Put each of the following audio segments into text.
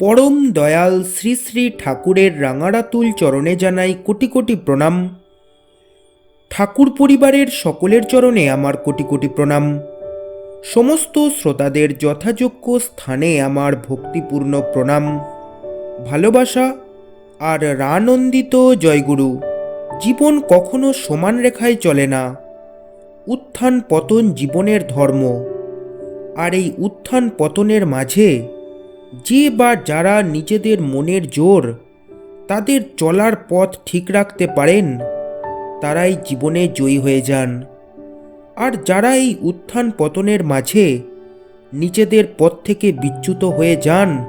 পরম দয়াল শ্রী শ্রী ঠাকুরের রাঙারাতুল চরণে জানাই কোটি কোটি প্রণাম। ঠাকুর পরিবারের সকলের চরণে আমার কোটি কোটি প্রণাম। সমস্ত শ্রোতাদের যথাযোগ্য স্থানে আমার ভক্তিপূর্ণ প্রণাম। ভালোবাসা আর রানন্দিত জয়গুরু, জীবন কখনো সমান রেখায় চলে না। উত্থান পতন জীবনের ধর্ম, আর এই উত্থান পতনের মাঝে যে বা যারা নিজেদের মনের জোর, তাদের চলার পথ ঠিক রাখতে পারেন, তারাই জীবনে জয়ী হয়ে যান। আর যারা এই উত্থান পতনের মাঝে নিজেদের পথ থেকে বিচ্যুত হয়ে যান,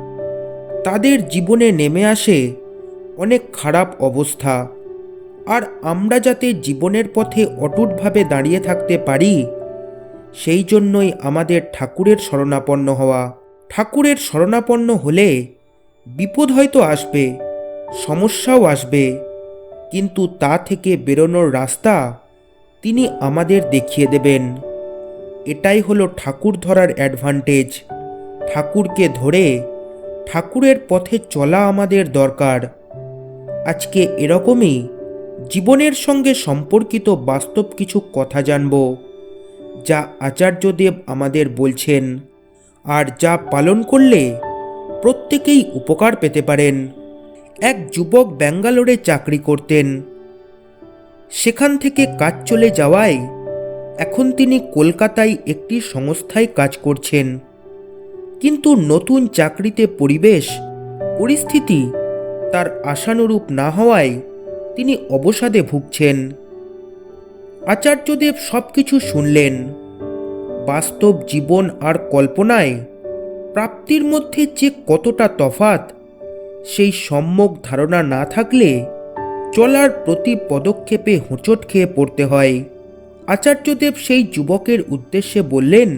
তাদের জীবনে নেমে আসে অনেক খারাপ অবস্থা। আর আমরা যাতে জীবনের পথে অটুটভাবে দাঁড়িয়ে থাকতে পারি, সেই জন্যই আমাদের ঠাকুরের শরণাপন্ন হওয়া। ঠাকুরের শরণাপন্ন হলে বিপদ হয়তো আসবে, সমস্যাও আসবে, কিন্তু তা থেকে বেরোনোর রাস্তা তিনি আমাদের দেখিয়ে দেবেন। এটাই হলো ঠাকুর ধরার অ্যাডভান্টেজ ঠাকুরকে ধরে ঠাকুরের পথে চলা আমাদের দরকার। আজকে এরকমই জীবনের সঙ্গে সম্পর্কিত বাস্তব কিছু কথা জানব, যা আচার্যদেব আমাদের বলছেন। আর যা পালন করলে প্রত্যেকেই উপকার পেতে পারেন। এক যুবক ব্যাঙ্গালোরে চাকরি করতেন। সেখান থেকে কাজ চলে যাওয়ায় এখন তিনি কলকাতায় একটি সংস্থায় কাজ করছেন। কিন্তু নতুন চাকরিতে পরিবেশ, পরিস্থিতি তার আশানুরূপ না হওয়ায় তিনি অবসাদে ভুগছেন। আচার্যদেব সব কিছু শুনলেন। বাস্তব জীবন আর কল্পনায় প্রাপ্তির মধ্যে যে কতটা তফাত সেই সম্যক ধারণা না থাকলে চলার প্রতি পদক্ষেপে হোঁচট খেয়ে পড়তে হয়। আচার্যদেব সেই যুবকের উদ্দেশ্যে বললেন,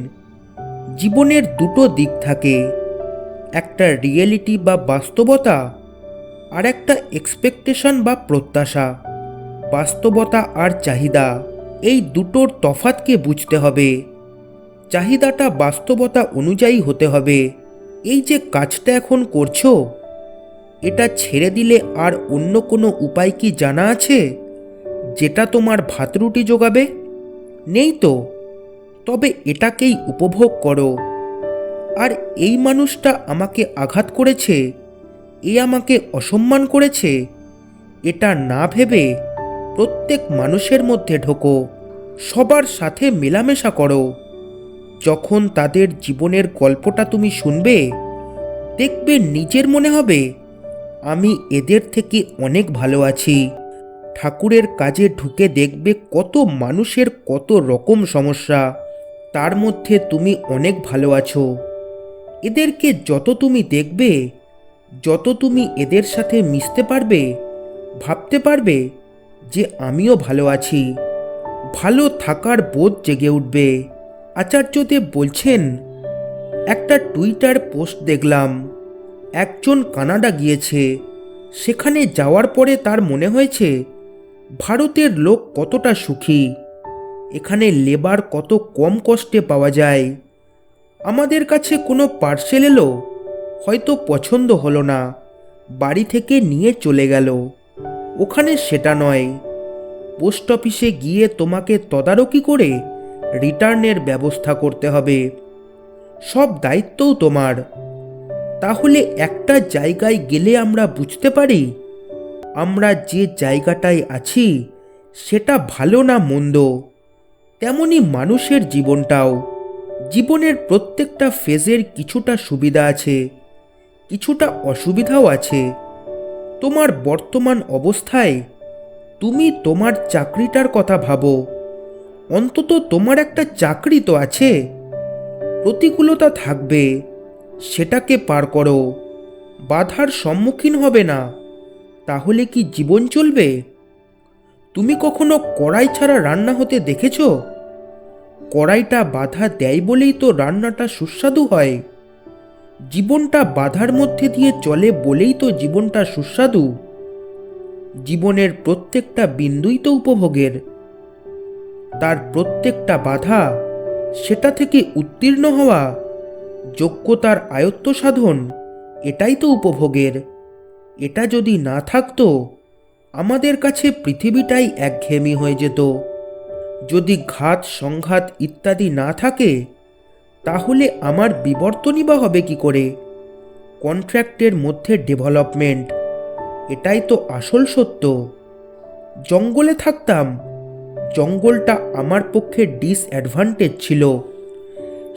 জীবনের দুটো দিক থাকে, একটা রিয়েলিটি বা বাস্তবতা আর একটা এক্সপেকটেশন বা প্রত্যাশা। বাস্তবতা আর চাহিদা, এই দুটোর তফাতকে বুঝতে হবে। চাহিদাটা বাস্তবতা অনুযায়ী হতে হবে। এই যে কাজটা এখন করছ, এটা ছেড়ে দিলে আর অন্য কোনো উপায় কি জানা আছে? যেটা তোমার ভাত রুটি যোগাবে নেই তো। তবে এটাকেই উপভোগ করো। আর এই মানুষটা আমাকে আঘাত করেছে? এ আমাকে অসম্মান করেছে? এটা না ভেবে প্রত্যেক মানুষের মধ্যে ঢোকো। সবার সাথে মেলামেশা করো। যখন তাদের জীবনের গল্পটা তুমি শুনবে, দেখবে নিজের মনে হবে, আমি এদের থেকে অনেক ভালো আছি। ঠাকুরের কাজে ঢুকে দেখবে কত মানুষের কত রকম সমস্যা, তার মধ্যে তুমি অনেক ভালো আছো। এদেরকে যত তুমি দেখবে, যত তুমি এদের সাথে মিশতে পারবে, ভাবতে পারবে যে আমিও ভালো আছি। ভালো থাকার বোধ জেগে উঠবে। আচার্যদেব বলছেন, একটা টুইটার পোস্ট দেখলাম। একজন কানাডা গিয়েছে। সেখানে যাওয়ার পরে তার মনে হয়েছে, ভারতের লোক কতটা সুখী। এখানে লেবার কত কম কষ্টে পাওয়া যায়। আমাদের কাছে কোনো পার্সেল এলো, হয়তো পছন্দ হলো না। বাড়ি থেকে নিয়ে চলে গেল। ওখানে সেটা নয়। পোস্ট অফিসে গিয়ে তোমাকে তদারকি করে রিটার্নের ব্যবস্থা করতে হবে। সব দায়িত্বও তোমার। তাহলে একটা জায়গায় গেলে আমরা বুঝতে পারি? আমরা যে জায়গাটায় আছি, সেটা ভালো না মন্দ? তেমনি মানুষের জীবনটাও। জীবনের প্রত্যেকটা ফেজের কিছুটা সুবিধা আছে, কিছুটা অসুবিধাও আছে। তোমার বর্তমান অবস্থায় তুমি তোমার চাকরিটার কথা ভাবো। অন্তত তোমার একটা চাকরি তো আছে। প্রতিকূলতা থাকবে, সেটাকে পার করো। বাধার সম্মুখীন হবে না। তাহলে কি জীবন চলবে? তুমি কখনো কড়াই ছাড়া রান্না হতে দেখেছ? কড়াইটা বাধা দেয় বলেই তো রান্নাটা সুস্বাদু হয়। জীবনটা বাধার মধ্যে দিয়ে চলে বলেই তো জীবনটা সুস্বাদু। জীবনের প্রত্যেকটা বিন্দুই তো উপভোগের। তার প্রত্যেকটা বাধা সেটা থেকে উত্তীর্ণ হওয়া যোগ্যতার আয়ত্ত সাধন, এটাই তো উপভোগের। এটা যদি না থাকতো, আমাদের কাছে পৃথিবীটাই একঘেয়েমি হয়ে যেত। যদি ঘাত, সংঘাত ইত্যাদি না থাকে, তাহলে আমার বিবর্তনই বা হবে কি করে? কন্ট্রাক্টের মধ্যে ডেভেলপমেন্ট, এটাই তো আসল সত্য। জঙ্গলে থাকতাম জঙ্গলটা আমার পক্ষে ডিসঅ্যাডভান্টেজ ছিল।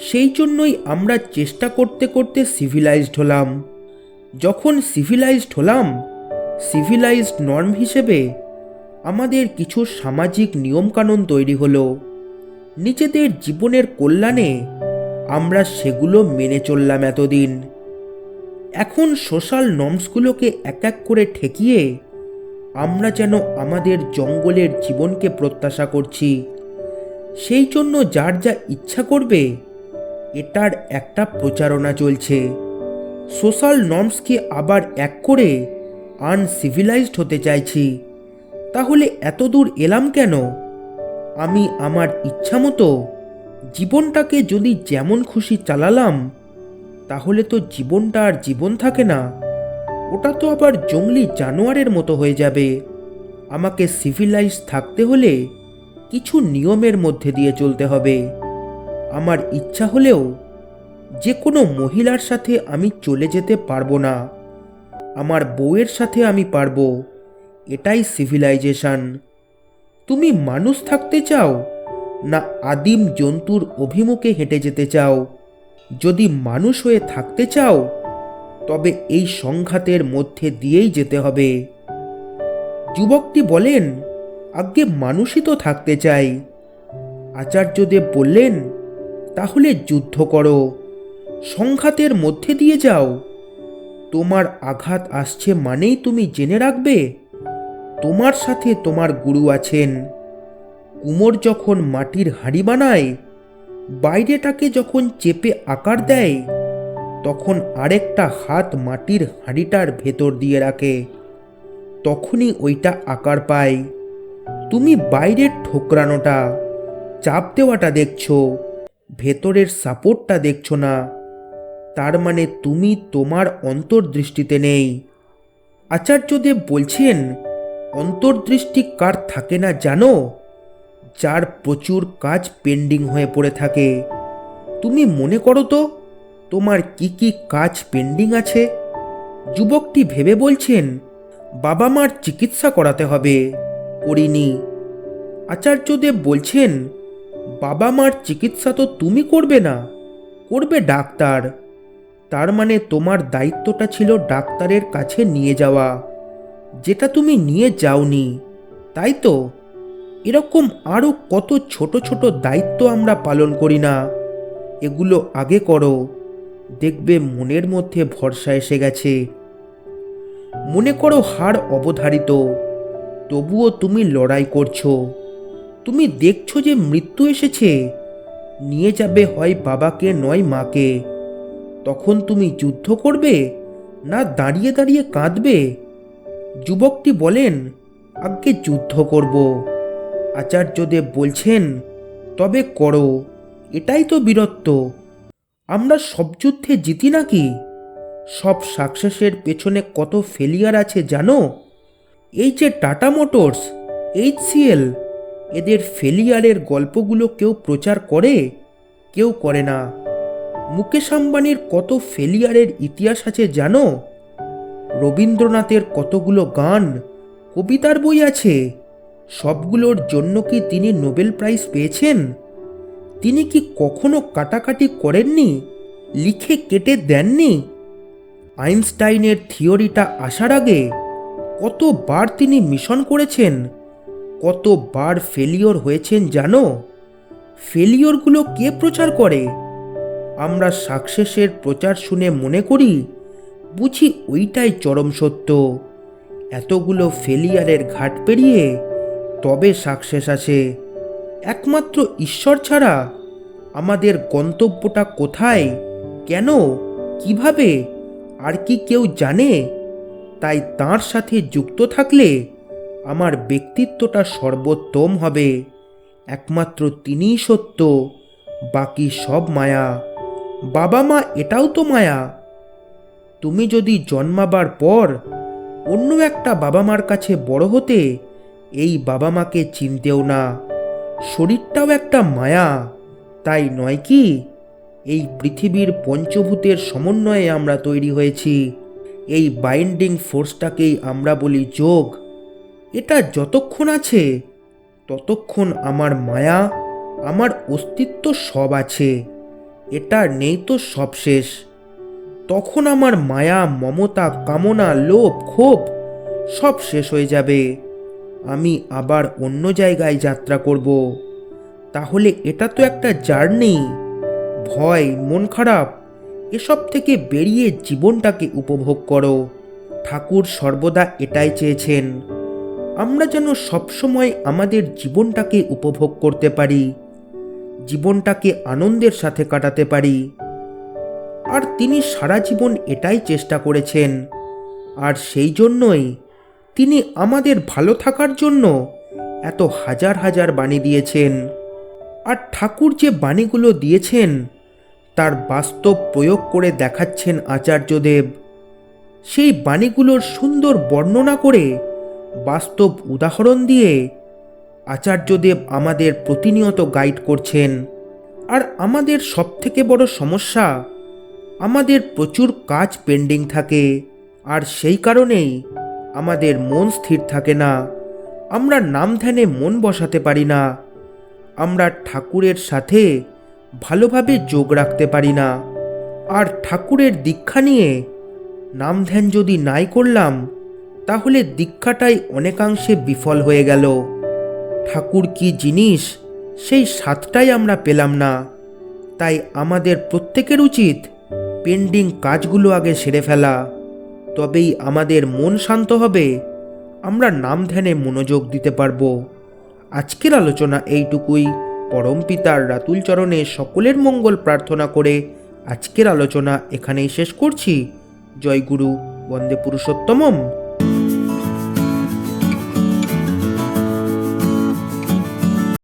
সেই জন্যই আমরা চেষ্টা করতে করতে সিভিলাইজড হলাম। যখন সিভিলাইজড হলাম সিভিলাইজড নর্ম হিসেবে আমাদের কিছু সামাজিক নিয়মকানুন তৈরি হলো। নিজেদের জীবনের কল্যাণে আমরা সেগুলো মেনে চললাম এতদিন। এখন সোশ্যাল নর্মসগুলোকে এক এক করে ঠেকিয়ে আমরা যেন আমাদের জঙ্গলের জীবনকে প্রত্যাশা করছি। সেই জন্য যার যা ইচ্ছা করবে, এটার একটা প্রচারণা চলছে। সোশ্যাল নর্মসকে আবার এক করে আনসিভিলাইজড হতে চাইছি। তাহলে এত দূর এলাম কেন? আমি আমার ইচ্ছা মতো জীবনটাকে যদি যেমন খুশি চালালাম, তাহলে তো জীবনটা আর জীবন থাকে না। ওটা তো আবার জঙ্গলি জানোয়ারের মতো হয়ে যাবে। আমাকে সিভিলাইজ থাকতে হলে কিছু নিয়মের মধ্যে দিয়ে চলতে হবে। আমার ইচ্ছা হলেও যে কোনো মহিলার সাথে আমি চলে যেতে পারব না। আমার বউয়ের সাথে আমি পারব। এটাই সিভিলাইজেশন। তুমি মানুষ থাকতে চাও না আদিম জন্তুর অভিমুখে হেঁটে যেতে চাও? যদি মানুষ হয়ে থাকতে চাও তবে এই সংঘাতের মধ্যে দিয়েই যেতে হবে। যুবকটি বলেন, আজ্ঞে মানুষই তো থাকতে চাই। আচার্যদেব বললেন, তাহলে যুদ্ধ করো। সংঘাতের মধ্যে দিয়ে যাও। তোমার আঘাত আসছে মানেই তুমি জেনে রাখবে, তোমার সাথে তোমার গুরু আছেন। কুমোর যখন মাটির হাঁড়ি বানায়, বাইরেটাকে যখন চেপে আকার দেয় তখন আরেকটা হাত মাটির হাঁড়িটার ভেতর দিয়ে রাখে। তখনই ওইটা আকার পায়। তুমি বাইরের ঠোকরানোটা, চাপ দেওয়াটা দেখছ, ভেতরের সাপোর্টটা দেখছ না। তার মানে তুমি তোমার অন্তর্দৃষ্টিতে নেই। আচার্যদেব বলছেন, অন্তর্দৃষ্টি কার থাকে না জানো? যার প্রচুর কাজ পেন্ডিং হয়ে পড়ে থাকে। তুমি মনে করো তো? তোমার কি কি কাজ পেন্ডিং আছে? যুবকটি ভেবে বলছেন বাবা মার চিকিৎসা করাতে হবে। করিনি আচার্যদেব বলছেন বাবা মার চিকিৎসা তো তুমি করবে না, করবে ডাক্তার। তার মানে তোমার দায়িত্বটা ছিল ডাক্তারের কাছে নিয়ে যাওয়া। যেটা তুমি নিয়ে যাওনি, তাই তো? এরকম আরও কত ছোট ছোট দায়িত্ব আমরা পালন করি না। এগুলো আগে করো। দেখবে মনের মধ্যে ভরসা এসে গেছে। মনে করো হার অবধারিত, তবুও তুমি লড়াই করছ। তুমি দেখছ যে মৃত্যু এসেছে, নিয়ে যাবে হয় বাবাকে নয় মাকে। তখন তুমি যুদ্ধ করবে না দাঁড়িয়ে দাঁড়িয়ে কাঁদবে? যুবকটি বলেন আজ্ঞে যুদ্ধ করব। আচার্যদেব বলছেন, তবে করো, এটাই তো বীরত্ব। আমরা সব যুদ্ধে জিতি নাকি? সব সাকসেসের পেছনে কত ফেলিয়ার আছে জানো? এই যে টাটা মোটরস এইচসিএল এদের ফেলিয়ারের গল্পগুলো কেউ প্রচার করে? কেউ করে না। মুকেশ আম্বানির কত ফেলিয়ারের ইতিহাস আছে জানো? রবীন্দ্রনাথের কতগুলো গান, কবিতার বই আছে? সবগুলোর জন্য কি তিনি নোবেল প্রাইজ পেয়েছেন? তিনি কি কখনো কাটাকাটি করেননি? লিখে কেটে দেননি? আইনস্টাইনের থিওরিটা আসার আগে কতবার তিনি মিশন করেছেন? কতবার ফেলিওর হয়েছেন জানো? ফেলিওরগুলো কে প্রচার করে? আমরা সাকসেসের প্রচার শুনে মনে করি, বুঝি ওইটাই চরম সত্য। এতগুলো ফেলিয়ারের ঘাট পেরিয়ে তবে সাকসেস আছে। একমাত্র ঈশ্বর ছাড়া আমাদের গন্তব্যটা কোথায়, কেন, কীভাবে, আর কি কেউ জানে, তাই তার সাথে যুক্ত থাকলে আমার ব্যক্তিত্বটা সর্বোত্তম হবে। একমাত্র তিনিই সত্য, বাকি সব মায়া। বাবা মা, এটাও তো মায়া। তুমি যদি জন্মাবার পর অন্য একটা বাবা মার কাছে বড় হতে, এই বাবা মাকে চিনতেও না। শরীরটাও একটা মায়া। তাই নয় কি? এই পৃথিবীর পঞ্চভূতের সমন্বয়ে আমরা তৈরি হয়েছি। এই বাইন্ডিং ফোর্সটাকেই আমরা বলি যোগ। এটা যতক্ষণ আছে, ততক্ষণ আমার মায়া, আমার অস্তিত্ব সব আছে। এটা নেই তো সব শেষ। তখন আমার মায়া, মমতা, কামনা, লোভ, ক্ষোভ সব শেষ হয়ে যাবে। আমি আবার অন্য জায়গায় যাত্রা করব। তাহলে এটা তো একটা জার্নি। ভয়, মন খারাপ, এসব থেকে বেরিয়ে জীবনটাকে উপভোগ করো। ঠাকুর সর্বদা এটাই চেয়েছেন। আমরা যেন সবসময় আমাদের জীবনটাকে উপভোগ করতে পারি, জীবনটাকে আনন্দের সাথে কাটাতে পারি। আর তিনি সারা জীবন এটাই চেষ্টা করেছেন। আর সেই জন্যই তিনি আমাদের ভালো থাকার জন্য এত হাজার হাজার বাণী দিয়েছেন। আর ঠাকুর যে বাণীগুলো দিয়েছেন, তার বাস্তব প্রয়োগ করে দেখাচ্ছেন আচার্যদেব। সেই বাণীগুলোর সুন্দর বর্ণনা করে বাস্তব উদাহরণ দিয়ে আচার্যদেব আমাদের প্রতিনিয়ত গাইড করছেন। আর আমাদের সবথেকে বড় সমস্যা, আমাদের প্রচুর কাজ পেন্ডিং থাকে। আর সেই কারণেই আমাদের মন স্থির থাকে না। আমরা নাম ধ্যানে মন বসাতে পারি না। আমরা ঠাকুরের সাথে ভালোভাবে যোগ রাখতে পারি না। আর ঠাকুরের দীক্ষা নিয়ে নাম ধ্যান যদি নাই করলাম, তাহলে দীক্ষাটাই অনেকাংশে বিফল হয়ে গেল। ঠাকুর কি জিনিস সেই স্বাদটাই আমরা পেলাম না। তাই আমাদের প্রত্যেকের উচিত পেন্ডিং কাজগুলো আগে সেরে ফেলা। তবেই আমাদের মন শান্ত হবে। আমরা নাম ধ্যানে মনোযোগ দিতে পারব। আজকের আলোচনা এইটুকুই। পরম পিতার রাতুল চরণে সকলের মঙ্গল প্রার্থনা করে আজকের আলোচনা এখানেই শেষ করছি। জয় গুরু বন্দে পুরুষোত্তমম।